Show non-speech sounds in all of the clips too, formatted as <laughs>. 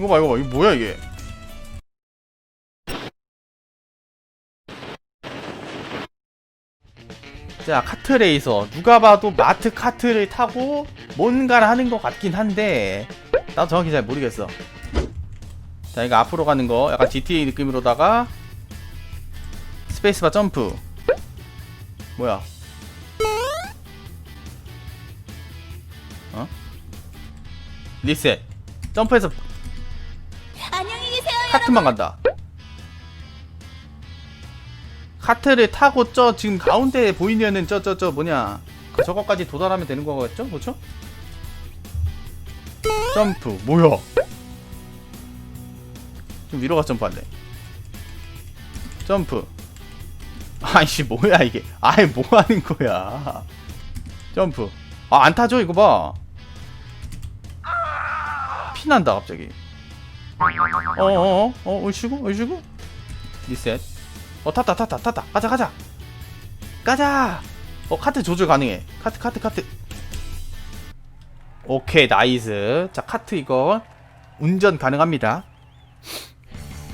이거 봐 이거 봐. 이거 뭐야 이게? 자 카트레이서. 누가 봐도 마트 카트를 타고 뭔가를 하는 것 같긴 한데 나도 정확히 잘 모르겠어. 자 이거 앞으로 가는 거. 약간 GTA 느낌으로다가 스페이스바 점프. 뭐야? 어? 리셋. 점프해서. 카트만 간다. 카트를 타고 저 지금 가운데 보이면은 저저 저 뭐냐 그 저거까지 도달하면 되는 거겠죠? 그렇죠? 점프 뭐야? 좀 위로 가 점프한대. 점프. 아이씨 뭐야 이게? 아이 뭐 하는 거야? 점프. 아 안 타죠 이거 봐. 피난다 갑자기. 어어어 어 얼씨구 얼씨구 리셋. 어 탔다 탔다 탔다. 가자 가자. 가자. 어 카트 조절 가능해. 카트 카트 카트. 오케이 나이스. 자 카트 이거 운전 가능합니다.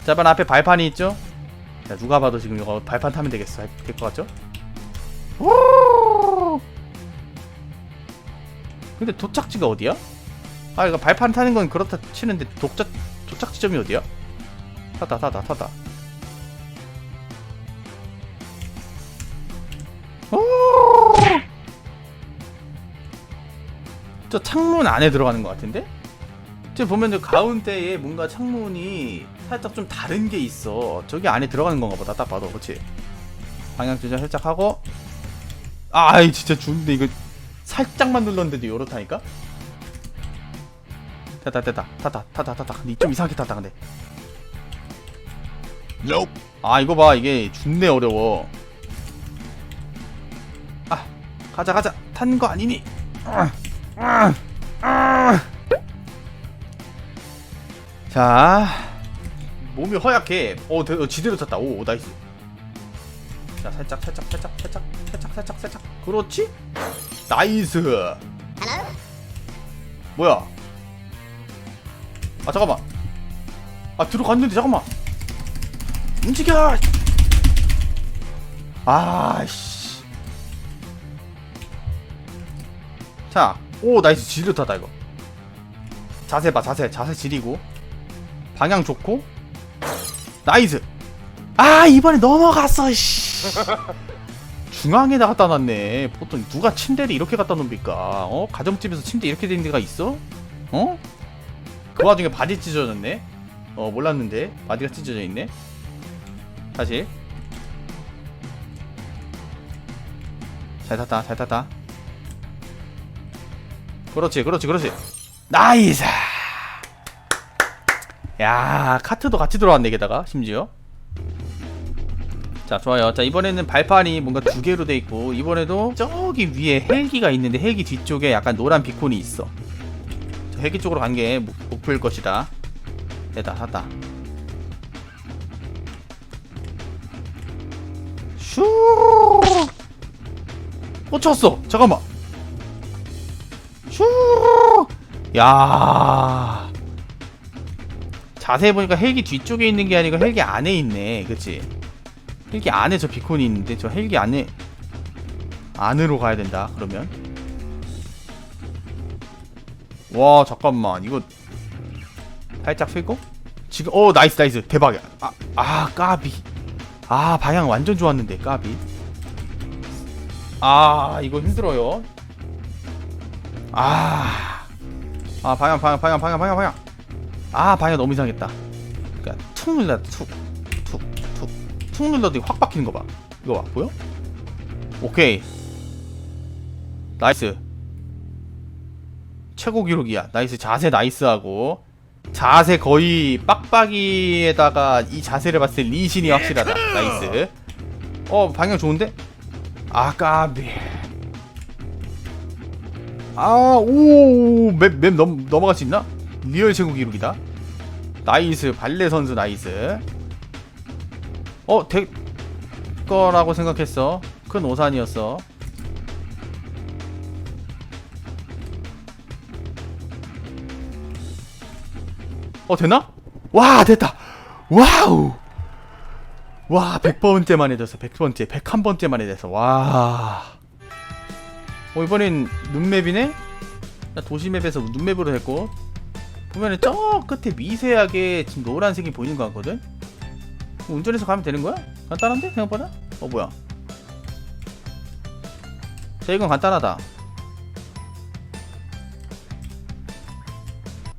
자 이번 앞에 발판이 있죠? 자 누가 봐도 지금 이거 발판 타면 되겠어. 될 것 같죠? 오! 근데 도착지가 어디야? 아 이거 발판 타는 건 그렇다 치는데 독자 도착 지점이 어디야? 타다 타다 타다 오! 저 창문 안에 들어가는 것 같은데? 지금 보면 저 가운데에 뭔가 창문이 살짝 좀 다른 게 있어 저기 안에 들어가는 건가 보다 딱 봐도 그렇지 방향 조절 살짝 하고 아이 진짜 죽는데 이거 살짝만 눌렀는데도 요렇다니까? 됐다 됐다. 탔다 탔다 탔다. 근데 좀 이상하게 탔다 근데. 아 이거 봐. 이게 죽네 어려워. 아 가자 가자. 탄 거 아니니? 아, 아, 아. 자 몸이 허약해. 어 대- 어, 지대로 탔다. 오 나이스. 자 살짝 살짝 살짝 살짝 살짝 살짝 살짝. 그렇지? 나이스. 뭐야 아 잠깐만. 아 들어갔는데 잠깐만. 움직여! 아씨. 자오 나이스. 지렸다다 이거. 자세 봐 자세. 자세 지리고. 방향 좋고. 나이스. 아 이번에 넘어갔어 씨. 중앙에다 갖다 놨네. 보통 누가 침대를 이렇게 갖다 놓습니까? 어? 가정집에서 침대 이렇게 된 데가 있어? 어 그 와중에 바지 찢어졌네. 어 몰랐는데 바지가 찢어져 있네. 다시. 잘 탔다, 잘 탔다. 그렇지, 그렇지, 그렇지. 나이스. 야 카트도 같이 들어왔네 게다가 심지어. 자 좋아요. 자 이번에는 발판이 뭔가 두 개로 돼 있고 이번에도 저기 위에 헬기가 있는데 헬기 뒤쪽에 약간 노란 비콘이 있어. 저 헬기 쪽으로 간 게 목표일 것이다. 됐다, 샀다. 슈! 꽂혔어. 잠깐만. 슈! 야. 자세히 보니까 헬기 뒤쪽에 있는 게 아니고 헬기 안에 있네. 그치? 헬기 안에 저 비콘이 있는데 저 헬기 안에 안으로 가야 된다. 그러면 와 잠깐만. 이거 살짝 펴고 지금 어 나이스 나이스. 대박이야. 아, 아 까비. 아 방향 완전 좋았는데 까비. 아 이거 힘들어요. 아, 아 방향 방향 방향 방향 방향 방향. 아 방향 너무 이상했다. 그니까 툭 눌러 툭툭툭툭 눌러도 확 박히는 거봐. 이거 봐. 보여? 오케이. 나이스 최고 기록이야. 나이스 자세 나이스하고 자세 거의 빡빡이에다가 이 자세를 봤을 때 리신이 확실하다. 나이스. 어 방향 좋은데? 아 까비. 아오맵맵 넘 넘어갈 수 있나? 리얼 최고 기록이다. 나이스 발레 선수 나이스. 어 될 거라고 생각했어. 큰 오산이었어. 어 되나? 와 됐다 와우 와 100번째 만에 됐어 100번째 101번째 만에 됐어 와 어, 이번엔 눈맵이네? 나 도시맵에서 눈맵으로 했고 보면은 저 끝에 미세하게 지금 노란색이 보이는 것 같거든? 운전해서 가면 되는 거야? 간단한데? 생각보다? 어 뭐야 자 이건 간단하다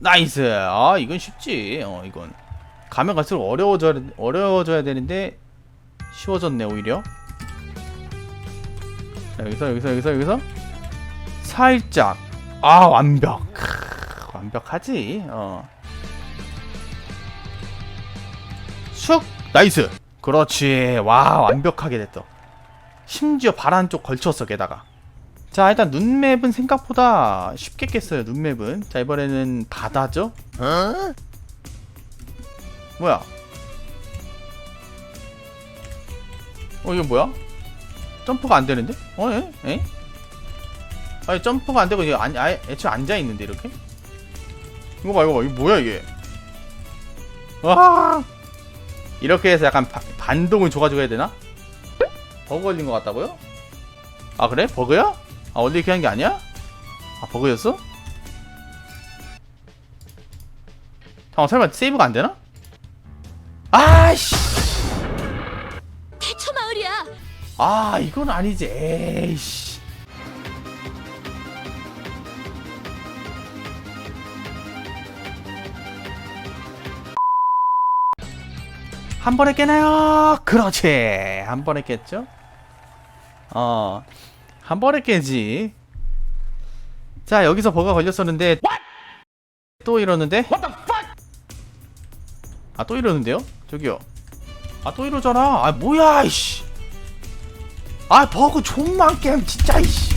나이스. 아 이건 쉽지. 어 이건. 가면 갈수록 어려워져 어려워져야 되는데 쉬워졌네 오히려. 자, 여기서 여기서 여기서 여기서. 살짝. 아 완벽. 크, 완벽하지. 어. 슉! 나이스. 그렇지. 와 완벽하게 됐어. 심지어 발 한쪽 걸쳤어 게다가 자 일단 눈맵은 생각보다 쉽게 깼어요 눈맵은. 자 이번에는 바다죠? 뭐야? 어 이거 뭐야? 점프가 안 되는데? 어 에? 에? 아니 점프가 안 되고 이게 안, 아예 애초에 앉아 있는데 이렇게? 이거 봐 이거 봐. 이거 뭐야 이게? 와 이렇게 해서 약간 바- 반동을 줘가지고 해야 되나? 버그 걸린 것 같다고요? 아 그래? 버그야? 아 원래 이렇게 한 게 아니야? 아 버그였어? 잠깐 설마 세이브가 안 되나? 아씨 대처 마을이야. 아 이건 아니지 에이씨 한 번에 깨나요? 그렇지 한 번에 깼죠? 어 한 번에 깨지. 자 여기서 버가 걸렸었는데 또 이러는데? 아 또 이러는데요? 저기요. 아 또 이러잖아. 아 뭐야 이씨. 아 버그 존만 게임 진짜 이씨.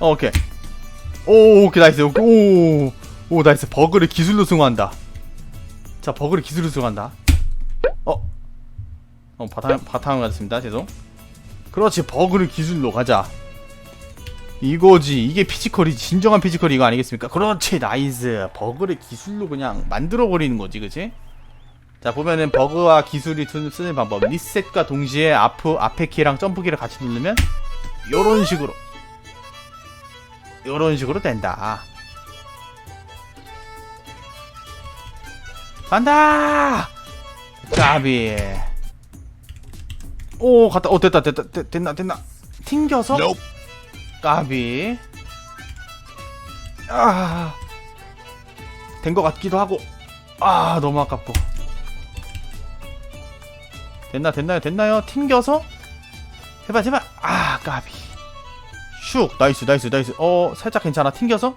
어, 오케이. 오 오케이 나이스. 오케이. 오, 오 나이스. 버그를 기술로 승화한다. 자 버그를 기술로 승화한다. 어? 어 바탕 바탕 같습니다. 죄송. 그렇지. 버그를 기술로 가자. 이거지. 이게 피지컬이 진정한 피지컬이 이거 아니겠습니까? 그렇지. 나이스. 버그를 기술로 그냥 만들어 버리는 거지 그치? 자 보면은 버그와 기술이 쓰- 쓰는 방법. 리셋과 동시에 앞, 앞에 키랑 점프 키를 같이 누르면 요런 식으로. 요런 식으로 된다 간다! 까비 오 갔다. 어 됐다 됐다 됐, 됐나 됐나. 튕겨서? 까비. 아, 된 것 같기도 하고. 아 너무 아깝고. 됐나 됐나요 됐나요? 튕겨서? 제발 제발 아 까비. 슉. 나이스 나이스 나이스. 어 살짝 괜찮아. 튕겨서?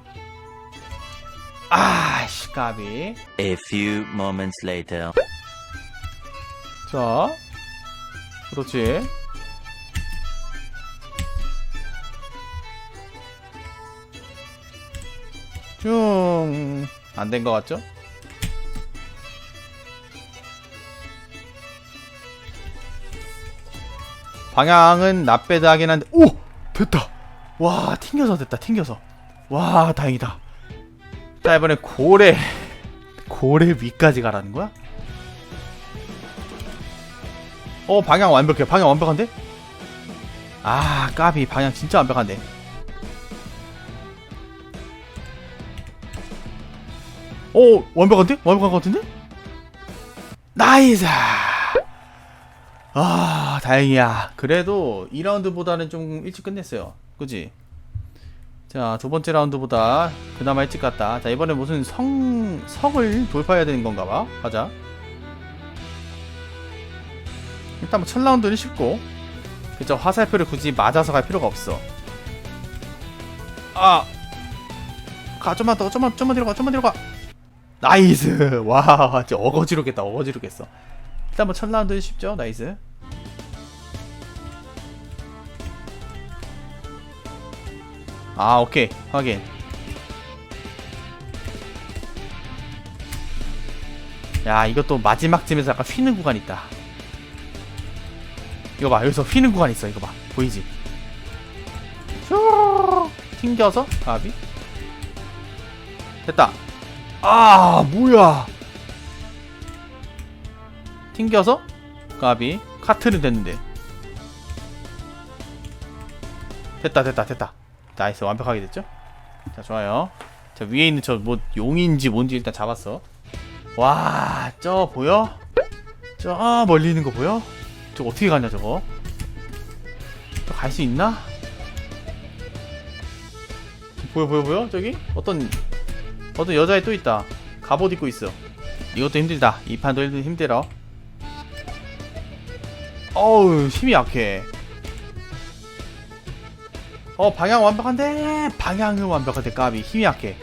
아씨 까비 A few moments later. 자 그렇지 쭉 안 된 것 같죠? 방향은 나빼드 하긴 한데 오! 됐다 와 튕겨서 됐다 튕겨서 와 다행이다 자 이번에 고래 고래 위까지 가라는 거야? 어 방향 완벽해 방향 완벽한데? 아 까비 방향 진짜 완벽한데 오 완벽한데? 완벽한 것 같은데? 나이스 아 다행이야 그래도 2라운드보다는 좀 일찍 끝냈어요 그지? 자 두 번째 라운드보다 그나마 일찍 갔다. 자 이번에 무슨 성 성을 돌파해야 되는 건가 봐. 가자. 일단 뭐 첫 라운드는 쉽고. 그쵸 화살표를 굳이 맞아서 갈 필요가 없어. 아 가 좀만 더 좀만 좀만 뒤로 가 좀만 뒤로 가. 나이스! <laughs> 와 진짜 어거지로 겠다 어거지로 겠어. 일단 뭐 첫 라운드는 쉽죠? 나이스 아 오케이. 확인. 야 이것도 마지막 쯤에서 약간 휘는 구간 있다. 이거 봐 여기서 휘는 구간 있어 이거 봐. 보이지? 슈 튕겨서 가비? 됐다. 아 뭐야. 튕겨서 가비? 카트는 됐는데. 됐다 됐다 됐다 나이스 완벽하게 됐죠? 자 좋아요. 자 위에 있는 저 뭐 용인지 뭔지 일단 잡았어. 와 저 보여? 저 멀리 있는 거 보여? 저거 어떻게 가냐 저거? 갈 수 있나? 보여 보여 보여? 저기? 어떤 어떤 여자애 또 있다. 갑옷 입고 있어. 이것도 힘들다. 이 판도 힘들- 힘들어. 어우 힘이 약해 어 방향 완벽한데? 방향은 완벽한데 까비. 힘이 약해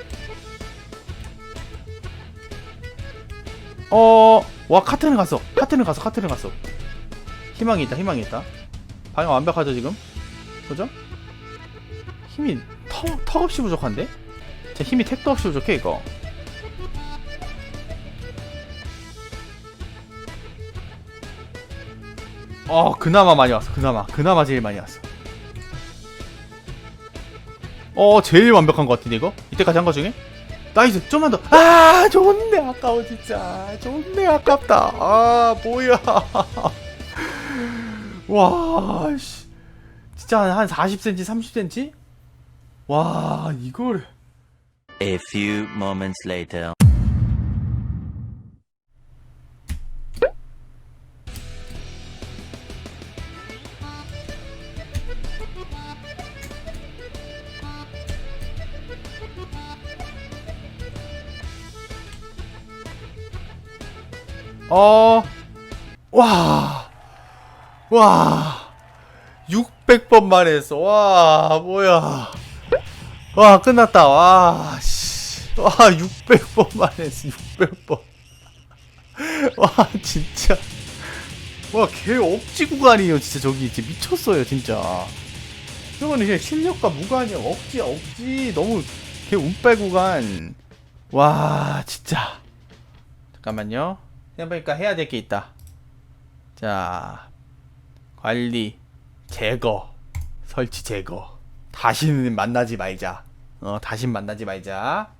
어와 카트는 갔어. 카트는 갔어 카트는 갔어. 희망이 있다 희망이 있다. 방향 완벽하죠 지금? 그죠? 힘이 턱, 턱없이 부족한데? 제 힘이 택도 없이 부족해 이거. 어 그나마 많이 왔어 그나마. 그나마 제일 많이 왔어 어 제일 완벽한 것 같은데 이거? 이때까지 한 거 중에? 나이스 좀만 더아 좋은데 아까워 진짜. 좋은데 아깝다. 아 뭐야. <laughs> 와 씨. 진짜 한, 한 40cm 30cm 와 이걸 A few moments later. 어, 와, 와, 600번 만에 했어. 와, 뭐야. 와, 끝났다. 와, 씨. 와, 600번 만에 했어. 600번. 와, 진짜. 와, 개 억지 구간이에요. 진짜 저기. 진짜 미쳤어요, 진짜. 저거는 그냥 실력과 무관이야. 억지야, 억지. 너무 개 운빨 구간. 와, 진짜. 잠깐만요. 생각해보니까 해야 될 게 있다. 자, 관리, 제거, 설치 제거. 다시는 만나지 말자. 어, 다신 만나지 말자.